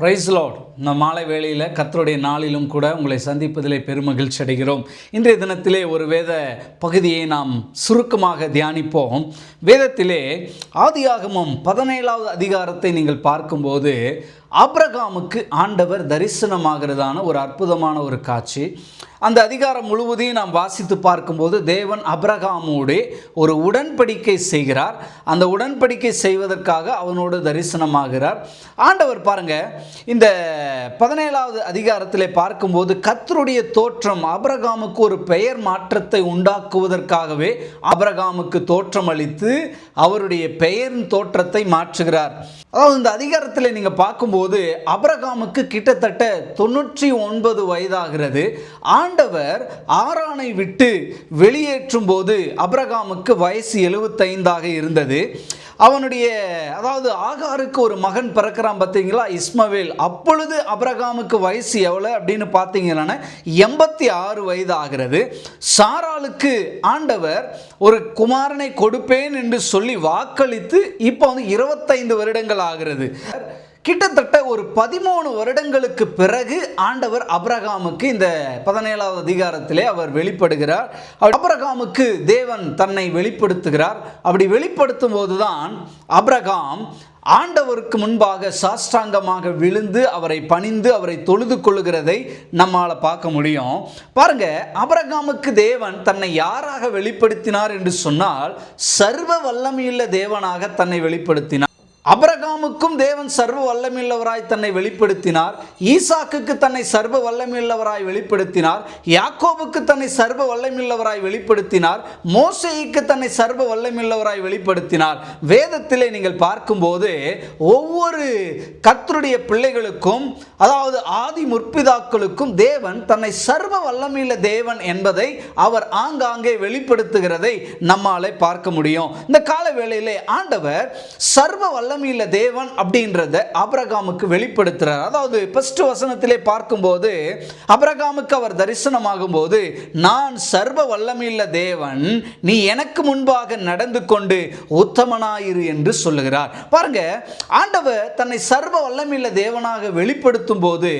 Price Lord இந்த மாலை வேளையில் கத்தருடைய நாளிலும் கூட உங்களை சந்திப்பதிலே பெருமகிழ்ச்சி அடைகிறோம். இன்றைய தினத்திலே ஒரு வேத பகுதியை நாம் சுருக்கமாக தியானிப்போம். வேதத்திலே ஆதியாகமம் பதினேழாவது அதிகாரத்தை நீங்கள் பார்க்கும்போது ஆப்ரகாமுக்கு ஆண்டவர் தரிசனமாகிறதான ஒரு அற்புதமான ஒரு காட்சி. அந்த அதிகாரம் முழுவதையும் நாம் வாசித்து பார்க்கும்போது தேவன் அப்ரகாமோடு ஒரு உடன்படிக்கை செய்கிறார். அந்த உடன்படிக்கை செய்வதற்காக அவனோடு தரிசனமாகிறார். ஆண்டவர் பாருங்க இந்த பதினேழாவது அதிகாரத்திலே பார்க்கும்போது கத்தருடைய தோற்றம் அப்ரகாமுக்கு ஒரு பெயர் மாற்றத்தை உண்டாக்குவதற்காகவே அப்ரகாமுக்கு தோற்றம் அளித்து அவருடைய பெயரின் தோற்றத்தை மாற்றுகிறார். அதாவது இந்த அதிகாரத்தில் நீங்கள் பார்க்கும்போது அப்ரகாமுக்கு கிட்டத்தட்ட தொண்ணூற்றி ஒன்பது வயதாகிறது. ஆண்டவர் ஆரானை விட்டு வெளியேற்றும் போது அப்ரகாமுக்கு வயசு எழுபத்தைந்தாக இருந்தது. அவனுடைய அதாவது ஆகாருக்கு ஒரு மகன் பிறக்கிறான் பார்த்தீங்களா? இஸ்மவேல். அப்பொழுது அப்ரகாமுக்கு வயசு எவ்வளோ அப்படின்னு பார்த்தீங்கன்னா எண்பத்தி ஆறு வயது ஆகிறது சாராளுக்கு ஆண்டவர் ஒரு குமாரனை கொடுப்பேன் என்று சொல்லி வாக்களித்து இப்போ வந்து இருபத்தைந்து வருடங்கள் ஆகிறது. கிட்டத்தட்ட ஒரு பதிமூணு வருடங்களுக்கு பிறகு ஆண்டவர் அப்ரகாமுக்கு இந்த பதினேழாவது அதிகாரத்திலே அவர் வெளிப்படுகிறார். அப்ரகாமுக்கு தேவன் தன்னை வெளிப்படுத்துகிறார். அப்படி வெளிப்படுத்தும் போதுதான் அப்ரகாம் ஆண்டவருக்கு முன்பாக சாஷ்டாங்கமாக விழுந்து அவரை பணிந்து அவரை தொழுது கொள்ளுகிறதை நம்மால் பார்க்க முடியும். பாருங்க அபரகாமுக்கு தேவன் தன்னை யாராக வெளிப்படுத்தினார் என்று சொன்னால் சர்வ வல்லமையுள்ள தேவனாக தன்னை வெளிப்படுத்தினார். அபரகாமுக்கும் தேவன் சர்வ வல்லமில்லவராய் தன்னை வெளிப்படுத்தினார். ஈசாக்குக்கு தன்னை சர்வ வல்லமில்லவராய் வெளிப்படுத்தினார். யாக்கோபுக்கு தன்னை சர்வ வல்லமில்லவராய் வெளிப்படுத்தினார். மோசைக்கு தன்னை சர்வ வல்லமில்லவராய் வெளிப்படுத்தினார். வேதத்திலே நீங்கள் பார்க்கும்போது ஒவ்வொரு கத்தருடைய பிள்ளைகளுக்கும் அதாவது ஆதி முற்பிதாக்களுக்கும் தேவன் தன்னை சர்வ வல்லமில்ல தேவன் என்பதை அவர் ஆங்காங்கே வெளிப்படுத்துகிறதை நம்மாலே பார்க்க முடியும். இந்த கால வேளையிலே ஆண்டவர் சர்வ வல்ல வல்லமையுள்ள தேவன் அப்படின்றத அப்ரகாமுக்கு வெளிப்படுத்துகிறார் அதாவது ஃபஸ்ட்டு வசனத்திலே பார்க்கும்போது அப்ரகாமுக்கு அவர் தரிசனமாகும் போது நான் சர்வ வல்லமையுள்ள தேவன் நீ எனக்கு முன்பாக நடந்து கொண்டு உத்தமனாயிரு என்று சொல்லுகிறார். பாருங்க ஆண்டவர் தன்னை சர்வ வல்லமையுள்ள தேவனாக வெளிப்படுத்தும் போது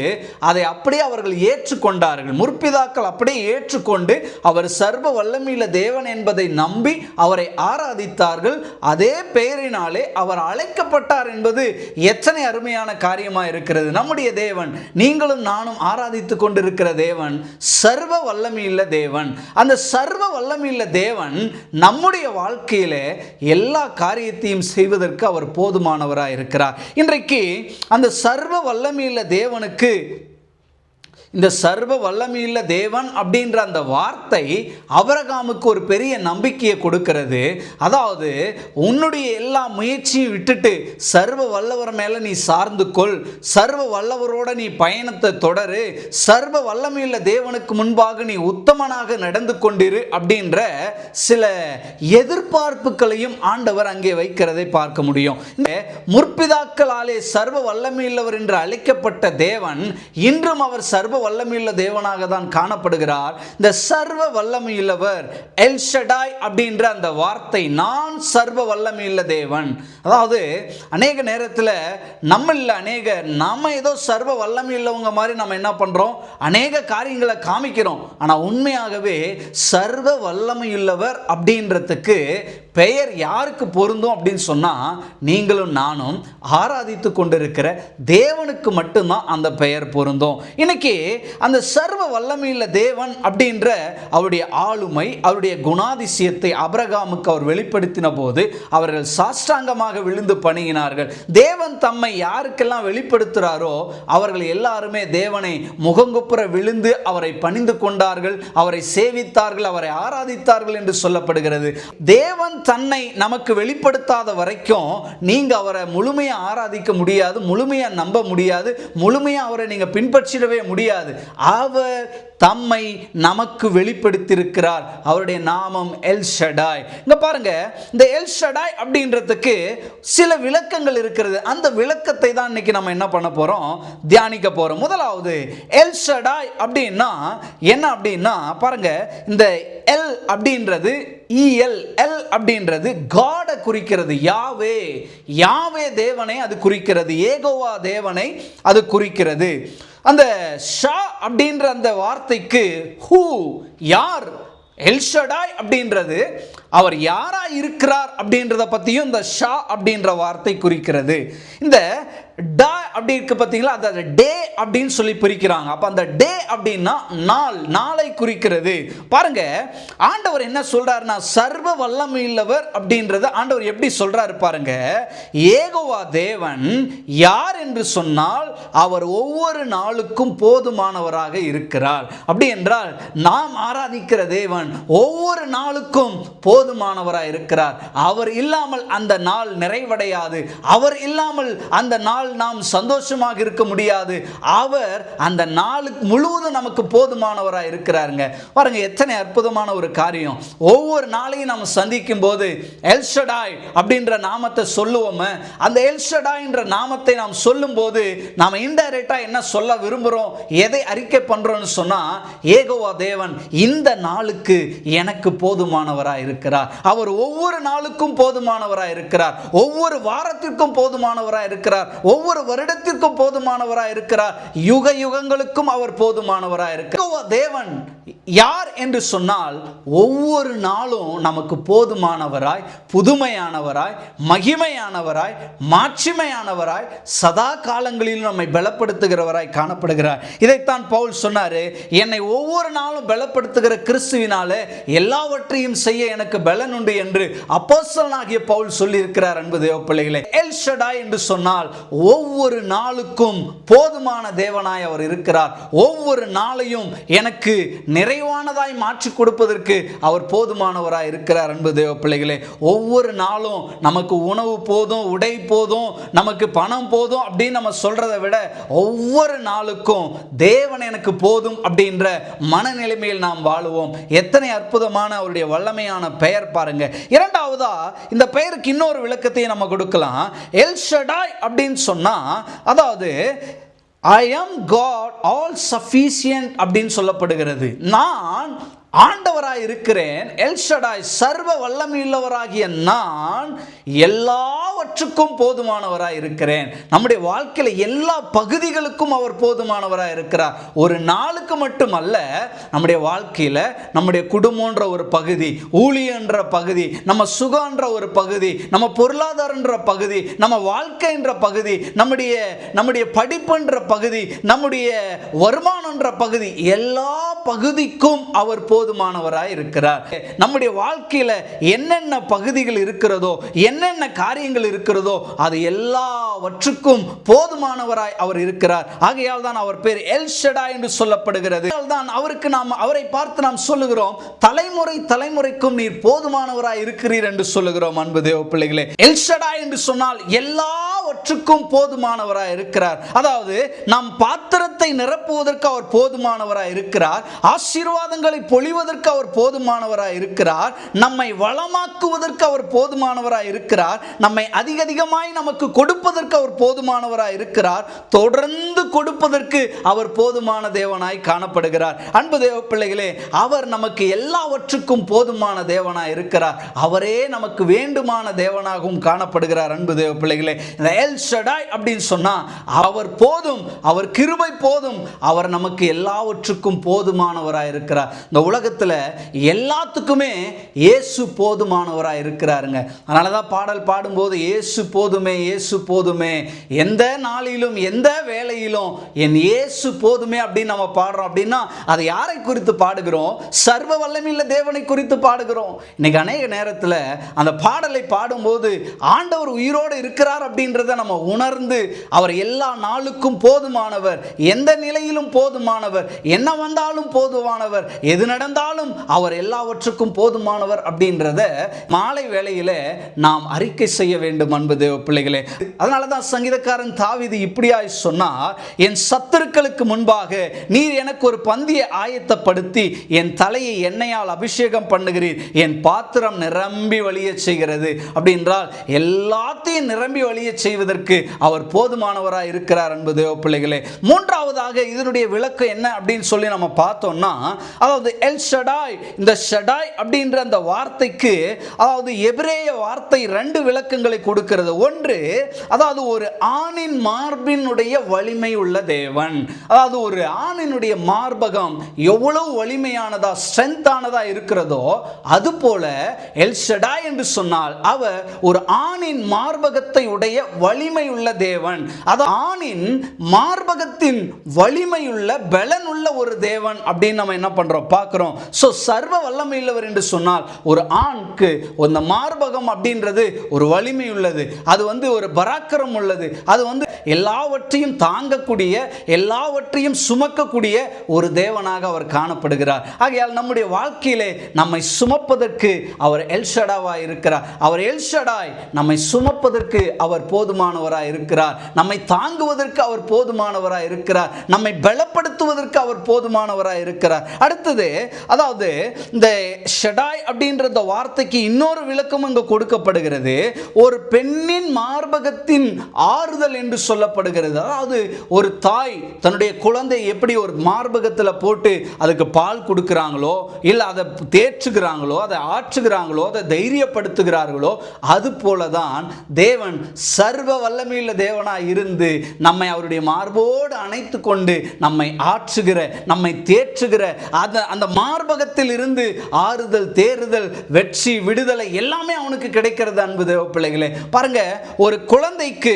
அதை அப்படியே அவர்கள் ஏற்றுக்கொண்டார்கள். முற்பிதாக்கள் அப்படியே ஏற்றுக்கொண்டு அவர் சர்வ வல்லமையுள்ள தேவன் என்பதை நம்பி அவரை ஆராதித்தார்கள். அதே பெயரினாலே அவர் அழைக்க அழைக்கப்பட்டார் என்பது எத்தனை அருமையான காரியமாக இருக்கிறது. நம்முடைய தேவன் நீங்களும் நானும் ஆராதித்து கொண்டிருக்கிற தேவன் சர்வ வல்லமையுள்ள தேவன். அந்த சர்வ வல்லமையுள்ள தேவன் நம்முடைய வாழ்க்கையில எல்லா காரியத்தையும் செய்வதற்கு அவர் போதுமானவராக இருக்கிறார் இன்றைக்கு அந்த சர்வ வல்லமையுள்ள தேவனுக்கு இந்த சர்வ வல்லமையுள்ள தேவன் அப்படின்ற அந்த வார்த்தை அபரகாமுக்கு ஒரு பெரிய நம்பிக்கையை கொடுக்கிறது. அதாவது உன்னுடைய எல்லா முயற்சியும் விட்டுட்டு சர்வ வல்லவர் மேலே நீ சார்ந்து கொள். சர்வ வல்லவரோட நீ பயணத்தை தொடரு. சர்வ வல்லமையுள்ள தேவனுக்கு முன்பாக நீ உத்தமனாக நடந்து கொண்டிரு அப்படின்ற சில எதிர்பார்ப்புகளையும் ஆண்டவர் அங்கே வைக்கிறதை பார்க்க முடியும். இந்த முற்பிதாக்களாலே சர்வ வல்லமையுள்ளவர் என்று அழைக்கப்பட்ட தேவன் இன்றும் அவர் சர்வ வல்லமையுள்ள தேவனாக தான் காணப்படுகிறார். இந்த சர்வ வல்லமையுள்ளவர் எல்ஷடாய் அப்படின்ற அந்த வார்த்தை நான் சர்வ வல்லமையுள்ள தேவன். அதாவது அநேக நேரத்தில் இல்லை அநேக நம்ம ஏதோ சர்வ வல்லமையுள்ளவங்க மாதிரி நம்ம என்ன பண்ணுறோம் அநேக காரியங்களை காமிக்கிறோம். ஆனால் உண்மையாகவே சர்வ வல்லமையுள்ளவர் அப்படின்றதுக்கு பெயர் யாருக்கு பொருந்தும் அப்படின்னு சொன்னால் நீங்களும் நானும் ஆராதித்து கொண்டிருக்கிற தேவனுக்கு மட்டும்தான் அந்த பெயர் பொருந்தும். இன்னைக்கு அந்த சர்வ வல்லமையில் தேவன் அப்படின்ற அவருடைய ஆளுமை அவருடைய குணாதிசயத்தை அபரகாமுக்கு அவர் வெளிப்படுத்தின போது அவர்கள் சாஷ்டாங்கமாக விழுந்து பணியினார்கள். தேவன் தம்மை யாருக்கெல்லாம் வெளிப்படுத்துகிறாரோ அவர்கள் எல்லாருமே தேவனை முகங்குப்புற விழுந்து அவரை பணிந்து கொண்டார்கள் அவரை சேவித்தார்கள் அவரை ஆராதித்தார்கள் என்று சொல்லப்படுகிறது. தேவன் தன்னை நமக்கு வெளிப்படுத்தாத வரைக்கும் நீங்க அவரை முழுமையா ஆராதிக்க முடியாது முழுமையா நம்ப முடியாது முழுமையா அவரை நீங்க பின்பற்றிடவே முடியாது. அவர் தம்மை நமக்கு வெளிப்படுத்தியிருக்கிறார். அவருடைய நாமம் எல் ஷடாய். இங்க பாருங்க இந்த எல் ஷடாய் அப்படின்றதுக்கு சில விளக்கங்கள் இருக்கிறது. அந்த விளக்கத்தை தான் இன்னைக்கு நம்ம என்ன பண்ண போறோம்? தியானிக்க போறோம். முதலாவது எல் ஷடாய் அப்படின்னா என்ன அப்படின்னா பாருங்க இந்த எல் அப்படின்றது இஎல் எல் அப்படி அப்படின்றது காடை குறிக்கிறது. யாவே யாவே தேவனை அது குறிக்கிறது. ஏகோவா தேவனை அது குறிக்கிறது. அந்த ஷா அப்படின்ற அந்த வார்த்தைக்கு ஹூ யார் எல்ஷடாய் அப்படின்றது அவர் யாரா இருக்கிறார் அப்படின்றத பற்றியும் இந்த ஷா அப்படின்ற வார்த்தை குறிக்கிறது. இந்த ட அப்படி இருக்கு பார்த்தீங்களா? அந்த டே அப்படின்னு சொல்லி பிரிக்கிறாங்க. அப்போ அந்த டே அப்படின்னா நாள் நாளை குறிக்கிறது. பாருங்க ஆண்டவர் என்ன சொல்றாருன்னா சர்வ வல்லமையுள்ளவர் அப்படின்றத ஆண்டவர் எப்படி சொல்றாரு பாருங்க? ஏகோவா தேவன் யார் என்று சொன்னால் அவர் ஒவ்வொரு நாளுக்கும் போதுமானவராக இருக்கிறார். அப்படி என்றால் நாம் ஆராதிக்கிற தேவன் ஒவ்வொரு நாளுக்கும் போதுமானவராக இருக்கிறார். அவர் இல்லாமல் அந்த நாள் நிறைவடையாது. அவர் இல்லாமல் அந்த நாள் நாம் சந்தோஷமாக இருக்க முடியாது. அவர் அந்த நாளுக்கு முழுவதும் நமக்கு போதுமானவராக இருக்கிறாருங்க. பாருங்க எத்தனை அற்புதமான ஒரு காரியம். ஒவ்வொரு நாளையும் நம்ம சந்திக்கும் போது எல்ஷடாய் அப்படின்ற நாமத்தை சொல்லுவோமே அந்த எல்ஷடாய்ன்ற நாமத்தை நாம் சொல்லும்போது நாம் இன்டைரக்டா என்ன சொல்ல விரும்புகிறோம் எதை அறிக்கை பண்றோம்னு சொன்னா ஏகோவா தேவன் இந்த நாளுக்கு எனக்கு போதுமானவராக இருக்கிறார். அவர் ஒவ்வொரு நாளுக்கும் போதுமானவராக இருக்கிறார். ஒவ்வொரு வாரத்திற்கும் போதுமானவராக இருக்கிறார். ஒவ்வொரு வருடத்திற்கும் போதுமானவராக இருக்கிறார். யுக யுகங்களுக்கும் அவர் போதுமானவராக இருக்கிறார். தேவன் யார் என்று சொன்னால் ஒவ்வொரு நாளும் நமக்கு போதுமானவராய் புதுமையானவராய் மகிமையானவராய் மாட்சிமையானவராய் சதா காலங்களிலும் நம்மை பலப்படுத்துகிறவராய் காணப்படுகிறார். இதைத்தான் பவுல் சொன்னாரு என்னை ஒவ்வொரு நாளும் பலப்படுத்துகிற கிறிஸ்துவினால எல்லாவற்றையும் செய்ய எனக்கு பலன் உண்டு என்று அப்போசலனாகிய பவுல் சொல்லியிருக்கிறார் அன்பு தேவ பிள்ளைகளே. எல் ஷடாய் என்று சொன்னால் ஒவ்வொரு நாளுக்கும் போதுமான தேவனாய் அவர் இருக்கிறார். ஒவ்வொரு நாளையும் எனக்கு நிறைவானதாய் மாற்றி கொடுப்பதற்கு அவர் போதுமானவராக இருக்கிறார் அன்பு தேவ பிள்ளைகளே. ஒவ்வொரு நாளும் நமக்கு உணவு போதும் உடை போதும் நமக்கு பணம் போதும் அப்படின்னு நம்ம சொல்றதை விட ஒவ்வொரு நாளுக்கும் தேவன் எனக்கு போதும் அப்படின்ற மனநிலைமையில் நாம் வாழுவோம். எத்தனை அற்புதமான அவருடைய வல்லமையான பெயர் பாருங்க. இரண்டாவதா இந்த பெயருக்கு இன்னொரு விளக்கத்தையும் நம்ம கொடுக்கலாம். எல்ஷடாய் அப்படின்னு சொன்னா அதாவது I am God all sufficient அப்படின்னு சொல்லப்படுகிறது. நான் ஆண்டவராய் இருக்கிறேன் எல்ஷடாய் சர்வ வல்லமையுள்ளவராகிய நான் எல்லாவற்றுக்கும் போதுமானவராய் இருக்கிறேன். நம்முடைய வாழ்க்கையில் எல்லா பகுதிகளுக்கும் அவர் போதுமானவராய் இருக்கிறார். ஒரு நாளுக்கு மட்டுமல்ல நம்முடைய வாழ்க்கையில் நம்முடைய குடும்பன்ற ஒரு பகுதி ஊழியன்ற பகுதி நம்ம சுகன்ற ஒரு பகுதி நம்ம பொருளாதாரன்ற பகுதி நம்ம வாழ்க்கைன்ற பகுதி நம்முடைய நம்முடைய படிப்புன்ற பகுதி நம்முடைய வருமானன்ற பகுதி எல்லா பகுதிக்கும் அவர் போ போதுமானவராய் இருக்கிறார். நம்முடைய வாழ்க்கையில் என்னென்ன பகுதிகள் இருக்கிறதோ என்னென்ன காரியங்கள் இருக்கிறதோ அது எல்லாவற்றுக்கும் போதுமானவராய் அவர் இருக்கிறார். ஆகையால் தான் அவர் பேர் எல் ஷடா என்று சொல்லப்படுகிறது. தான் அவருக்கு நாம் அவரை பார்த்து நாம் சொல்லுகிறோம் தலைமுறை தலைமுறைக்கும் நீர் போதுமானவராய் இருக்கிறீர் என்று சொல்லுகிறோம் அன்பு தேவ பிள்ளைகளே. எல் ஷடா என்று சொன்னால் எல்லா எல்லாவற்றுக்கும் போதுமானவராய் இருக்கிறார். அதாவது நம் பாத்திரத்தை நிரப்புவதற்கு அவர் போதுமானவராய் இருக்கிறார். ஆசீர்வாதங்களை பொழிவதற்கு அவர் போதுமானவராய் இருக்கிறார். நம்மை வளமாக்குவதற்கு அவர் போதுமானவராய் இருக்கிறார். நம்மை அதிக அதிகமாய் நமக்கு கொடுப்பதற்கு அவர் போதுமானவராய் இருக்கிறார். தொடர்ந்து கொடுப்பதற்கு அவர் போதுமான தேவனாய் காணப்படுகிறார். அன்பு தேவ பிள்ளைகளே அவர் நமக்கு எல்லாவற்றுக்கும் போதுமான தேவனாய் இருக்கிறார். அவரே நமக்கு வேண்டுமான தேவனாகவும் காணப்படுகிறார். அன்பு தேவ பிள்ளைகளே இந்த எல் ஷடாய் அப்படின்னு சொன்னா அவர் போதும் அவர் கிருபை போதும் அவர் நமக்கு எல்லாவற்றுக்கும் போதுமானவராக இருக்கிறார். இந்த உலகத்தில் எல்லாத்துக்குமே இயேசு போதுமானவராக இருக்கிறாருங்க. அதனால தான் பாடல் பாடும்போது இயேசு போதுமே இயேசு போதுமே எந்த நாளிலும் எந்த வேலையிலும் என் இயேசு போதுமே அப்படின்னு நம்ம பாடுறோம் அப்படின்னா அதை யாரை குறித்து பாடுகிறோம்? சர்வ வல்லமையுள்ள தேவனை குறித்து பாடுகிறோம். இன்னைக்கு அநேக நேரத்தில் அந்த பாடலை பாடும்போது ஆண்டவர் உயிரோடு இருக்கிறார் அப்படின்றத நம்ம உணர்ந்து அவர் எல்லா நாளுக்கும் போதுமானவர். எந்த நிலையிலும் போதுமானவர். என்ன வந்தாலும் போதுமானவர். எது நடந்தாலும் அவர் எல்லாவற்றுக்கும் போதுமானவர் அப்படின்றத மாலை வேளையில் நாம் அறிக்கை செய்ய வேண்டும் அன்பு தேவ பிள்ளைகளே. அதனால தான் சங்கீதக்காரன் தாவிது இப்படியாய் சொன்னார் என் சத்துருக்களுக்கு முன்பாக நீர் எனக்கு ஒரு பந்தியை ஆயத்தப்படுத்தி என் தலையை எண்ணெயால் அபிஷேகம் பண்ணுகிறீர். என் பாத்திரம் நிரம்பி வழிய செய்கிறது. அப்படின்றால் எல்லாத்தையும் நிரம்பி வழிய செய்வதற்கு அவர் போதுமானவராக இருக்கிறார் என்பது தேவ பிள்ளைகளே. மூன்றாவதாக இதனுடைய விளக்கு என்ன அப்படின்னு சொல்லி நம்ம பார்த்தோம்னா அதாவது எல் ஷடாய் இந்த ஷடாய் அப்படின்ற அந்த வார்த்தைக்கு அதாவது எபிரேய வார்த்தை ரெண்டு விளக்கங்களை கொடுக்கிறது. ஒன்று அதாவது ஒரு ஆணின் மார்பினுடைய வலிமை உள்ள தேவன். அதாவது ஒரு ஆணினுடைய மார்பகம் எவ்வளவு வலிமையானதா ஸ்ட்ரென்த்தானதா இருக்கிறதோ அது போல எல் ஷடாய் என்று சொன்னால் அவர் ஒரு ஆணின் மார்பகத்தை உடைய வலிமை உள்ள தேவன். அது ஆணின் மார்பகத்தின் வலிமையுள்ள பலனுள்ள ஒரு தேவன் அப்படின்னு நம்ம என்ன பண்றோம்? பார்க்குறோம். ஸோ சர்வ வல்லமையுள்ளவர் என்று சொன்னால் ஒரு ஆண்க்கு அந்த மார்பகம் அப்படின்றது ஒரு வலிமை உள்ளது அது வந்து ஒரு பராக்கிரம் உள்ளது. அது வந்து எல்லாவற்றையும் தாங்கக்கூடிய எல்லாவற்றையும் சுமக்கக்கூடிய ஒரு தேவனாக அவர் காணப்படுகிறார். ஆகையால் நம்முடைய வாழ்க்கையிலே நம்மை சுமப்பதற்கு அவர் எல்ஷடாவாய் இருக்கிறார் அவர் எல்ஷடாய் நம்மை சுமப்பதற்கு அவர் போதுமானவராக இருக்கிறார். நம்மை தாங்குவதற்கு அவர் போதுமானவராக இருக்கிறார். நம்மை பலப்படுத்துவதற்கு அவர் போதுமானவராக இருக்கிறார். அடுத்தது அதாவது இந்த ஷடாய் அப்படின்ற இந்த வார்த்தைக்கு இன்னொரு விளக்கம் இங்கு கொடுக்கப்படுகிறது. ஒரு பெண்ணின் மார்பகத்தின் ஆறுதல் என்று சொல்லப்படுகிறது. அதாவது ஒரு தாய் தன்னுடைய குழந்தை எப்படி ஒரு மார்பகத்தில் போட்டு அதுக்கு பால் கொடுக்குறாங்களோ இல்லை அதை தேற்றுகிறாங்களோ அதை ஆற்றுகிறாங்களோ அதை தைரியப்படுத்துகிறார்களோ அது போல தான் தேவன் சர்வ வல்லமையுள்ள தேவனாக இருந்து நம்மை அவருடைய மார்போடு அணைத்து கொண்டு நம்மை ஆற்றுகிற நம்மை தேற்றுகிற அந்த அந்த மார்பகத்தில் இருந்து ஆறுதல் தேறுதல் வெற்றி விடுதலை எல்லாமே அவனுக்கு கிடைக்கிறது அன்பு தேவ பிள்ளைகளே. பாருங்க ஒரு குழந்தைக்கு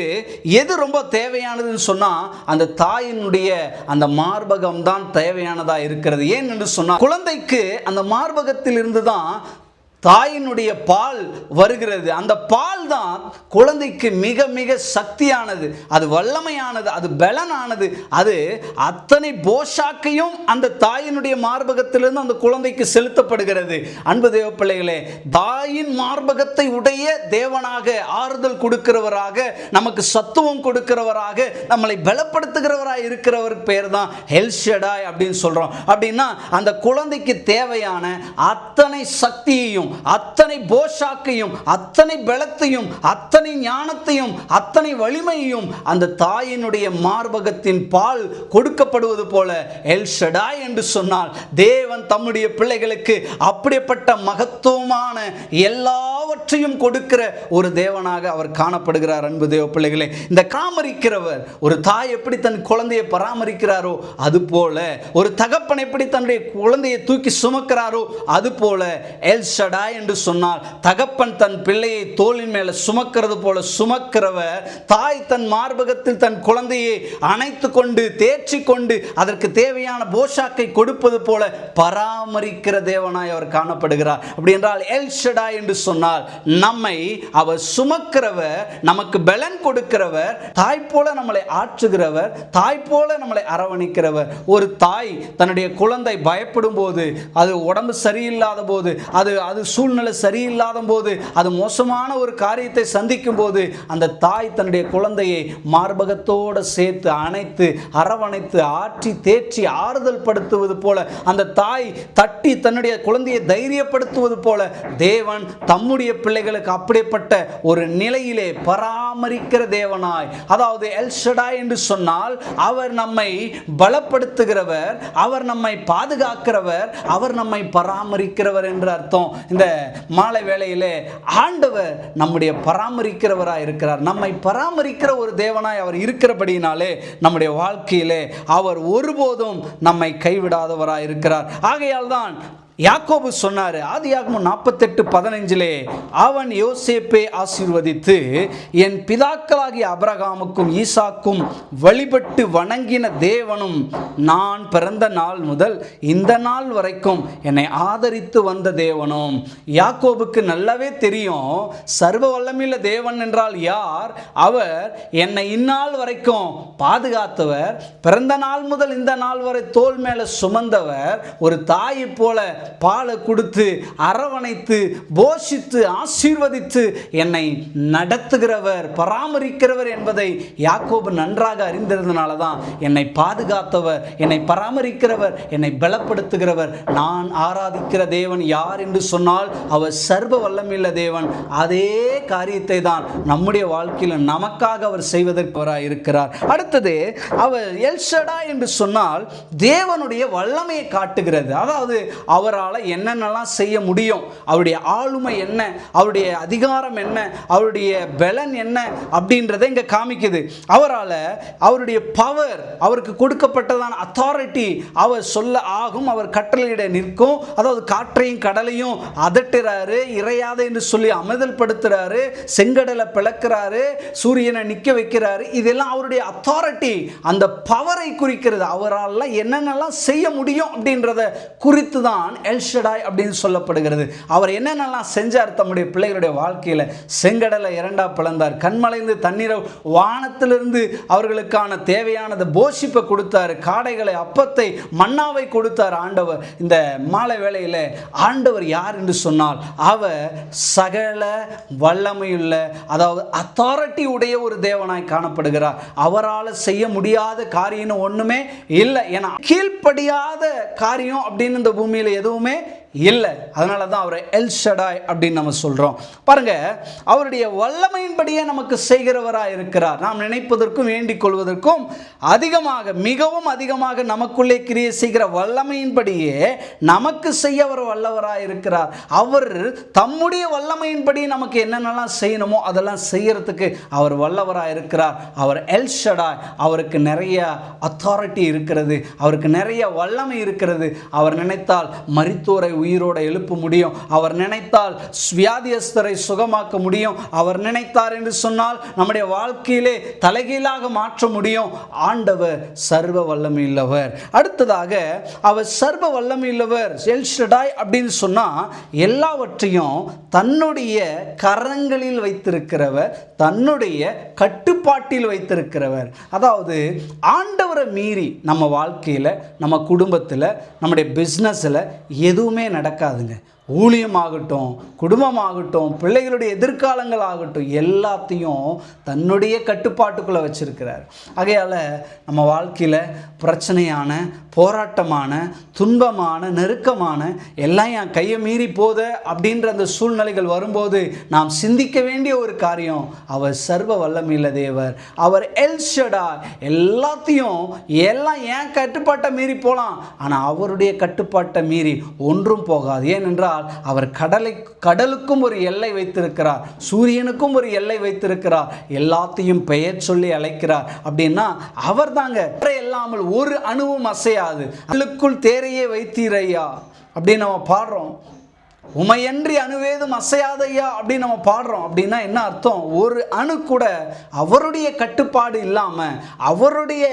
எது ரொம்ப தேவையானதுன்னு சொன்னா அந்த தாயினுடைய அந்த மார்பகம் தான் தேவையானதா இருக்கிறது. ஏன் என்று சொன்னா குழந்தைக்கு அந்த மார்பகத்தில் இருந்து தான் தாயினுடைய பால் வருகிறது. அந்த பால் தான் குழந்தைக்கு மிக மிக சக்தியானது. அது வல்லமையானது அது பலனானது. அது அத்தனை போஷாக்கையும் அந்த தாயினுடைய மார்பகத்திலிருந்து அந்த குழந்தைக்கு செலுத்தப்படுகிறது. அன்பு தேவ பிள்ளைகளே தாயின் மார்பகத்தை உடைய தேவனாக ஆறுதல் கொடுக்கிறவராக நமக்கு சத்துவம் கொடுக்கிறவராக நம்மளை பலப்படுத்துகிறவராக இருக்கிறவர் பேர் தான் ஹெல்ஷடாய் அப்படின்னு சொல்கிறோம் அப்படின்னா அந்த குழந்தைக்கு தேவையான அத்தனை சக்தியையும் அத்தனை போஷாக்கையும் அத்தனை பலத்தையும் அத்தனை ஞானத்தையும் அத்தனை வலிமையையும் அந்த தாயினுடைய மார்பகத்தின் பால் கொடுக்கப்படுவது போல எல் ஷடாய் என்று சொன்னால் தேவன் தம்முடைய பிள்ளைகளுக்கு அப்படிப்பட்ட மகத்துவமான எல்லாவற்றையும் கொடுக்கிற ஒரு தேவனாக அவர் காணப்படுகிறார். அன்பு தேவ பிள்ளைகளே இந்த காமரிக்கிறவர் ஒரு தாய் எப்படி தன் குழந்தையை பராமரிக்கிறாரோ அது போல ஒரு தகப்பன் எப்படி தன்னுடைய குழந்தையை தூக்கி சுமக்கிறாரோ அது போல எல் ஷடாய் என்று சொன்னால் தகப்பன் தன் பிள்ளையை தோளின் மேலே சுமக்கிறது போல சுமக்கிறவர் தாய் தன் மார்பகத்தில் தன் குழந்தையை அணைத்து கொண்டு தேர்ச்சி கொண்டு அதற்கு தேவையான போஷாக்கை கொடுப்பது போல பராமரிக்கிற தேவனாய் அவர் காணப்படுகிறார். அப்படி என்றால் எல் ஷடா என்று சொன்னால் நம்மை அவர் சுமக்கிறவர் நமக்கு பலன் கொடுக்கிறவர் தாய் போல நம்மளை ஆற்றுகிறவர் தாய் போல நம்மளை அரவணைக்கிறவர். ஒரு தாய் தன்னுடைய குழந்தை பயப்படும் போது அது உடம்பு சரியில்லாத போது அது அது சூழ்நிலை சரியில்லாத போது அது மோசமான ஒரு காரியத்தை சந்திக்கும் போது அந்த தாய் தன்னுடைய குழந்தையை மார்பகத்தோடு சேர்த்து அணைத்து அரவணைத்து ஆற்றி தேற்றி ஆறுதல் படுத்துவது போல அந்த தாய் தட்டி தன்னுடைய குழந்தையை தைரியப்படுத்துவது போல தேவன் தம்முடைய பிள்ளைகளுக்கு அப்படிப்பட்ட ஒரு நிலையிலே பராமரிக்கிற தேவனாய் அதாவது எல்ஷடா என்று சொன்னால் அவர் நம்மை பலப்படுத்துகிறவர் அவர் நம்மை பாதுகாக்கிறவர் அவர் நம்மை பராமரிக்கிறவர் என்று அர்த்தம். இந்த மாலை வேளையிலே ஆண்டவர் நம்முடைய பராமரிக்கிறவராக இருக்கிறார். நம்மை பராமரிக்கிற ஒரு தேவனாய் அவர் இருக்கிறபடியினாலே நம்முடைய வாழ்க்கையிலே அவர் ஒருபோதும் நம்மை கைவிடாதவராக இருக்கிறார். ஆகையால் தான் யாக்கோபு சொன்னார் ஆதியாகமம் நாற்பத்தெட்டு பதினைஞ்சிலே அவன் யோசேப்பை ஆசீர்வதித்து என் பிதாக்களாகிய அபரகாமுக்கும் ஈசாக்கும் வழிபட்டு வணங்கின தேவனும் நான் பிறந்த நாள் முதல் இந்த நாள் வரைக்கும் என்னை ஆதரித்து வந்த தேவனும். யாக்கோபுக்கு நல்லாவே தெரியும் சர்வ வல்லமில்ல தேவன் என்றால் யார்? அவர் என்னை இந்நாள் வரைக்கும் பாதுகாத்தவர். பிறந்த நாள் முதல் இந்த நாள் வரை தோல் மேலே சுமந்தவர். ஒரு தாயை போல பாலை கொடுத்து அரவணைத்து போஷித்து ஆசீர்வதித்து என்னை நடத்துகிறவர் பராமரிக்கிறவர் என்பதை யாக்கோபு நன்றாக அறிந்திருந்தனால தான் என்னை பாதுகாத்தவர் என்னை பராமரிக்கிறவர் என்னை பலப்படுத்துகிறவர். நான் ஆராதிக்கிற தேவன் யார் என்று சொன்னால் அவர் சர்வ வல்லமில்ல தேவன். அதே காரியத்தை தான் நம்முடைய வாழ்க்கையில் நமக்காக அவர் செய்வதற்கு இருக்கிறார் அடுத்தது அவர் எல்ஷடா என்று சொன்னால் தேவனுடைய வல்லமையை காட்டுகிறது. அதாவது அவர் அவரால் என்னென்னலாம் செய்ய முடியும்? அவருடைய ஆளுமை என்ன? அவருடைய அதிகாரம் என்ன? அவருடைய பலன் என்ன? அப்படின்றத இங்கே காமிக்குது. அவரால் அவருடைய பவர் அவருக்கு கொடுக்கப்பட்டதான அத்தாரிட்டி அவர் சொல்ல ஆகும் அவர் கட்டளையிட நிற்கும். அதாவது காற்றையும் கடலையும் அதட்டுறாரு இறையாத என்று சொல்லி அமிதல்படுத்துறாரு செங்கடலை பிளக்கிறாரு சூரியனை நிற்க வைக்கிறாரு. இதெல்லாம் அவருடைய அத்தாரிட்டி அந்த பவரை குறிக்கிறது. அவரால் என்னென்னலாம் செய்ய முடியும் அப்படின்றத குறித்து தான் எல்ஷடாய் அப்படின்னு சொல்லப்படுகிறது. அவர் என்னென்னலாம் செஞ்சார் தம்முடைய பிள்ளைகளுடைய வாழ்க்கையில்? செங்கடலை இரண்டா பிளந்தார். கண்மலைந்து தண்ணீரை வானத்திலிருந்து அவர்களுக்கான தேவையானது போஷிப்பை கொடுத்தார். காடைகளை அப்பத்தை மன்னாவை கொடுத்தார் ஆண்டவர். இந்த மாலை வேளையில் ஆண்டவர் யார் என்று சொன்னால் அவர் சகல வல்லமையுள்ள அதாவது அத்தாரிட்டி உடைய ஒரு தேவனாய் காணப்படுகிறார். அவரால் செய்ய முடியாத காரியம் ஒன்றுமே இல்லை. ஏன்னா கீழ்ப்படியாத காரியம் அப்படின்னு இந்த பூமியில் எதுவும் में இல்லை. அதனால தான் அவரை எல் ஷடாய் அப்படின்னு நம்ம சொல்கிறோம் பாருங்க அவருடைய வல்லமையின்படியே நமக்கு செய்கிறவராக இருக்கிறார். நாம் நினைப்பதற்கும் வேண்டிக் கொள்வதற்கும் அதிகமாக மிகவும் அதிகமாக நமக்குள்ளே கிரியை செய்கிற வல்லமையின்படியே நமக்கு செய்ய அவர் வல்லவராக இருக்கிறார். அவர் தம்முடைய வல்லமையின்படி நமக்கு என்னென்னலாம் செய்யணுமோ அதெல்லாம் செய்யறதுக்கு அவர் வல்லவராக இருக்கிறார். அவர் எல் ஷடாய் அவருக்கு நிறைய அத்தாரிட்டி இருக்கிறது. அவருக்கு நிறைய வல்லமை இருக்கிறது. அவர் நினைத்தால் மருத்துவரை உயிரோட எழுப்ப முடியும். அவர் நினைத்தால் வியாதியஸ்தரை சுகமாக்க முடியும். அவர் நினைத்தார் என்று சொன்னால் நம்முடைய வாழ்க்கையிலே தலைகீழாக மாற்ற முடியும். ஆண்டவர் சர்வ வல்லமையுள்ளவர். அடுத்ததாக அவர் சர்வ வல்லமையுள்ளவர் உள்ளவர் ஷடாய் அப்படின்னு சொன்னால் எல்லாவற்றையும் தன்னுடைய கரங்களில் வைத்திருக்கிறவர் தன்னுடைய கட்டுப்பாட்டில் வைத்திருக்கிறவர். அதாவது ஆண்டவரை மீறி நம்ம வாழ்க்கையில் நம்ம குடும்பத்தில் நம்முடைய பிஸ்னஸில் எதுவுமே நடக்காதுங்க. ஊழியமாகட்டும் குடும்பமாகட்டும் பிள்ளைகளுடைய எதிர்காலங்கள் ஆகட்டும் எல்லாத்தையும் தன்னுடைய கட்டுப்பாட்டுக்குள்ளே வச்சுருக்கிறார். ஆகையால் நம்ம வாழ்க்கையில் பிரச்சனையான போராட்டமான துன்பமான நெருக்கமான எல்லாம் என் கையை மீறி போத அப்படின்ற அந்த சூழ்நிலைகள் வரும்போது நாம் சிந்திக்க வேண்டிய ஒரு காரியம் அவர் சர்வ வல்லமையுள்ள தேவர். அவர் எல்ஷடா எல்லாத்தையும் எல்லாம் ஏன் கட்டுப்பாட்டை மீறி போகலாம் ஆனால் அவருடைய கட்டுப்பாட்டை மீறி ஒன்றும் போகாது. ஏனென்றால் அவர் கடலை கடலுக்கும் ஒரு எல்லை வைத்திருக்கிறார் சூரியனுக்கும் ஒரு எல்லை வைத்திருக்கிறார் எல்லாத்தையும் பெயர் சொல்லி அழைக்கிறார். அப்படின்னா அவர் தாங்க இல்லாமல் ஒரு அணுவும் அசையாது. அல்லுக்குள் தேரையே வைத்தீரையா அப்படின்னு நம்ம பாடுறோம். உமையன்றி அணுவேதும் அசையாதையா அப்படின்னு நம்ம பாடுறோம். அப்படின்னா என்ன அர்த்தம்? ஒரு அணு கூட அவருடைய கட்டுப்பாடு இல்லாமல் அவருடைய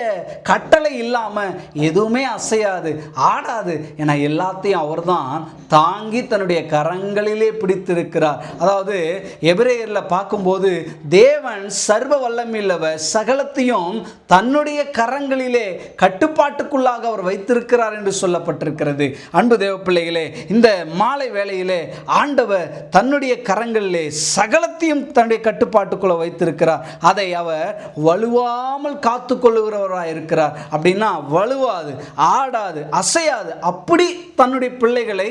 கட்டளை இல்லாமல் எதுவுமே அசையாது ஆடாது ஏன்னா எல்லாத்தையும் அவர்தான் தாங்கி தன்னுடைய கரங்களிலே பிடித்திருக்கிறார். அதாவது எபிரேயரில் பார்க்கும்போது தேவன் சர்வ வல்லமில்லவர் சகலத்தையும் தன்னுடைய கரங்களிலே கட்டுப்பாட்டுக்குள்ளாக அவர் வைத்திருக்கிறார் என்று சொல்லப்பட்டிருக்கிறது. அன்பு தேவ பிள்ளைகளே இந்த மாலை வேளையிலே ஆண்டவர் தன்னுடைய கரங்களிலே சகலத்தையும் தன்னுடைய கட்டுப்பாட்டுக்குள்ள வைத்திருக்கிறார். அதை அவர் வலுவாமல் காத்து கொள்ளுகிறவராக இருக்கிறார். அப்படின்னா வலுவாது ஆடாது அசையாது. அப்படி தன்னுடைய பிள்ளைகளை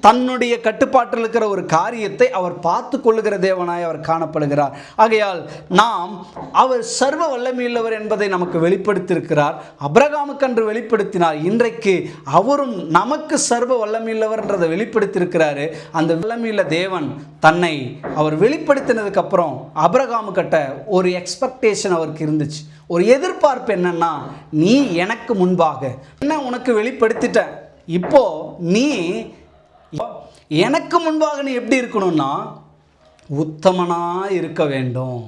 தன்னுடைய கட்டுப்பாட்டில் இருக்கிற ஒரு காரியத்தை அவர் பார்த்து கொள்ளுகிற தேவனாய் அவர் காணப்படுகிறார். ஆகையால் நாம் அவர் சர்வ வல்லமையுள்ளவர் என்பதை நமக்கு வெளிப்படுத்தியிருக்கிறார். அப்ரகாமுக்கு அன்று வெளிப்படுத்தினார். இன்றைக்கு அவரும் நமக்கு சர்வ வல்லமையுள்ளவர் வெளிப்படுத்தியிருக்கிறாரு. அந்த வல்லமையுள்ள தேவன் தன்னை அவர் வெளிப்படுத்தினதுக்கு அப்புறம் அப்ரகாமு கட்ட ஒரு எக்ஸ்பெக்டேஷன் அவருக்கு இருந்துச்சு. ஒரு எதிர்பார்ப்பு என்னன்னா நீ எனக்கு முன்பாக. என்ன உனக்கு வெளிப்படுத்திட்ட? இப்போ நீ எனக்கு முன்பாக நீ எப்படி இருக்கணும்னா உத்தமனாக இருக்க வேண்டும்.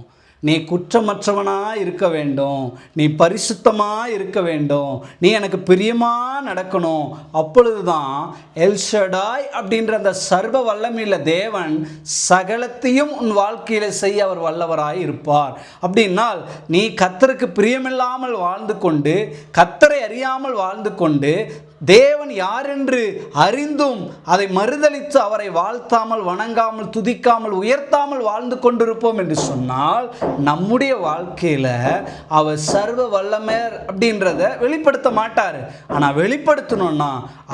நீ குற்றமற்றவனாக இருக்க வேண்டும். நீ பரிசுத்தமாக இருக்க வேண்டும். நீ எனக்கு பிரியமாக நடக்கணும். அப்பொழுது தான் எல்ஷடாய் அப்படின்ற அந்த சர்வ வல்லமையில் தேவன் சகலத்தையும் உன் வாழ்க்கையில் செய்ய அவர் வல்லவராய் இருப்பார். அப்படின்னால் நீ கத்தருக்கு பிரியமில்லாமல் வாழ்ந்து கொண்டு கத்தரை அறியாமல் வாழ்ந்து கொண்டு தேவன் யார் என்று அறிந்தும் அதை மறுதளித்து அவரை வாழ்த்தாமல் வணங்காமல் துதிக்காமல் உயர்த்தாமல் வாழ்ந்து கொண்டிருப்போம் என்று சொன்னால் நம்முடைய வாழ்க்கையில் அவர் சர்வ வல்லமர் அப்படின்றத வெளிப்படுத்த மாட்டார். ஆனால் வெளிப்படுத்தணும்னா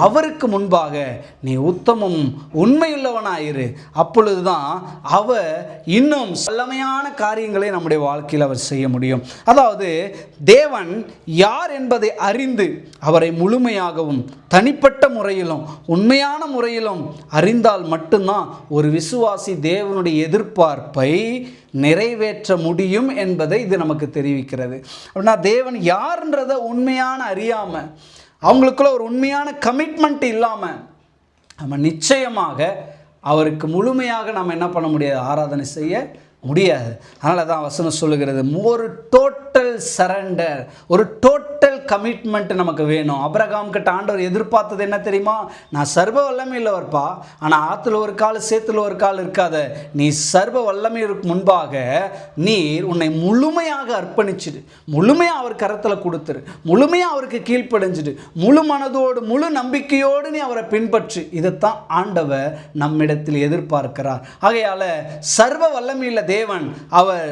அவருக்கு முன்பாக நீ உத்தமும் உண்மையுள்ளவனாயிரு. அப்பொழுதுதான் அவர் இன்னும் வல்லமையான காரியங்களை நம்முடைய வாழ்க்கையில் அவர் செய்ய முடியும். அதாவது தேவன் யார் என்பதை அறிந்து அவரை முழுமையாகவும் முறையாகவும் தனிப்பட்ட முறையிலும் உண்மையான முறையிலும் அறிந்தால் மட்டும்தான் ஒரு விசுவாசி தேவனுடைய எதிர்பார்ப்பை நிறைவேற்ற முடியும் என்பதை இது நமக்கு தெரிவிக்கிறது. அப்படின்னா தேவன் யாருன்றதை உண்மையான அறியாமல் அவங்களுக்குள்ள ஒரு உண்மையான கமிட்மெண்ட் இல்லாமல் நம்ம நிச்சயமாக அவருக்கு முழுமையாக நம்ம என்ன பண்ண முடியாது ஆராதனை செய்ய முடியாது. அதனால தான் வசனம் சொல்லுகிறது ஒரு டோட்டல் சரண்டர் ஒரு டோட்டல் கமிட்மெண்ட் நமக்கு வேணும். அப்ரகாம் கிட்ட ஆண்டவர் எதிர்பார்த்தது என்ன தெரியுமா? நான் சர்வ வல்லமையில் வரப்பா ஆனால் ஆற்றுல ஒரு கால் சேத்துல ஒரு கால் இருக்காத. நீ சர்வ வல்லமையிற்கு முன்பாக நீர் உன்னை முழுமையாக அர்ப்பணிச்சிடு. முழுமையாக அவர் கரத்தில் கொடுத்துரு. முழுமையாக அவருக்கு கீழ்ப்படைஞ்சிடு. முழு மனதோடு முழு நம்பிக்கையோடு நீ அவரை பின்பற்று. இதைத்தான் ஆண்டவர் நம்மிடத்தில் எதிர்பார்க்கிறார். ஆகையால சர்வ வல்லமையில் தேவன் அவர்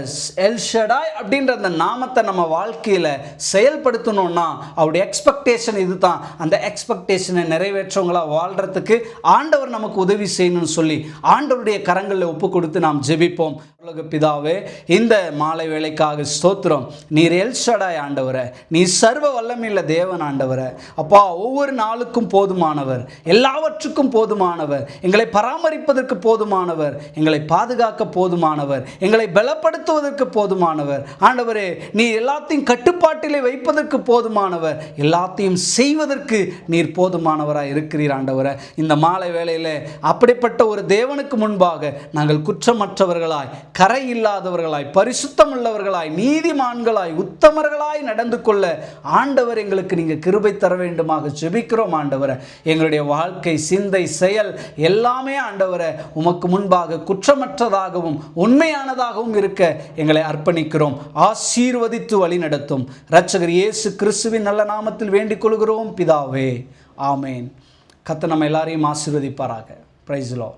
எல்ஷடாய் அப்படின்ற அந்த நாமத்தை நம்ம வாழ்க்கையில் செயல்படுத்தணும்னா அவருடைய எக்ஸ்பெக்டேஷன் இதுதான். அந்த எக்ஸ்பெக்டேஷனை நிறைவேற்றவங்களா வாழ்றதுக்கு ஆண்டவர் நமக்கு உதவி செய்யணும்னு சொல்லி ஆண்டவருடைய கரங்களில் ஒப்பு கொடுத்து நாம் ஜெபிப்போம். உலக பிதாவே இந்த மாலை வேலைக்காக ஸ்தோத்திரம். நீர் எல்ஷடாய் ஆண்டவரை நீ சர்வ வல்லமையுள்ள தேவன் ஆண்டவரை. அப்பா ஒவ்வொரு நாளுக்கும் போதுமானவர். எல்லாவற்றுக்கும் போதுமானவர். எங்களை பராமரிப்பதற்கு போதுமானவர். எங்களை பாதுகாக்க போதுமானவர். எங்களை பலப்படுத்துவதற்கு போதுமானவர். ஆண்டவரே நீ எல்லாத்தையும் கட்டுப்பாட்டிலே வைப்பதற்கு போதுமானவர். எல்லாத்தையும் செய்வதற்கு நீர் போதுமானவராக இருக்கிறீர் ஆண்டவரை. இந்த மாலை வேளையில் அப்படிப்பட்ட ஒரு தேவனுக்கு முன்பாக நாங்கள் குற்றமற்றவர்களாய் கரை இல்லாதவர்களாய் பரிசுத்தம் உள்ளவர்களாய் நீதிமான்களாய் உத்தமர்களாய் நடந்து கொள்ள ஆண்டவர் எங்களுக்கு நீங்கள் கிருபை தர வேண்டுமாக ஜெபிக்கிறோம் ஆண்டவரை. எங்களுடைய வாழ்க்கை சிந்தை செயல் எல்லாமே ஆண்டவரை உமக்கு முன்பாக குற்றமற்றதாகவும் உண்மையானதாகவும் இருக்க எங்களை அர்ப்பணிக்கிறோம். ஆசீர்வதித்து வழி நடத்தும் இரட்சகர் இயேசு கிறிஸ்து இயேசுவின் நல்ல நாமத்தில் வேண்டிக் கொள்கிறோம். பிதாவே ஆமேன். கத்த நம்ம எல்லாரையும் ஆசிர்வதிப்பாராக. பிரைஸ்லோ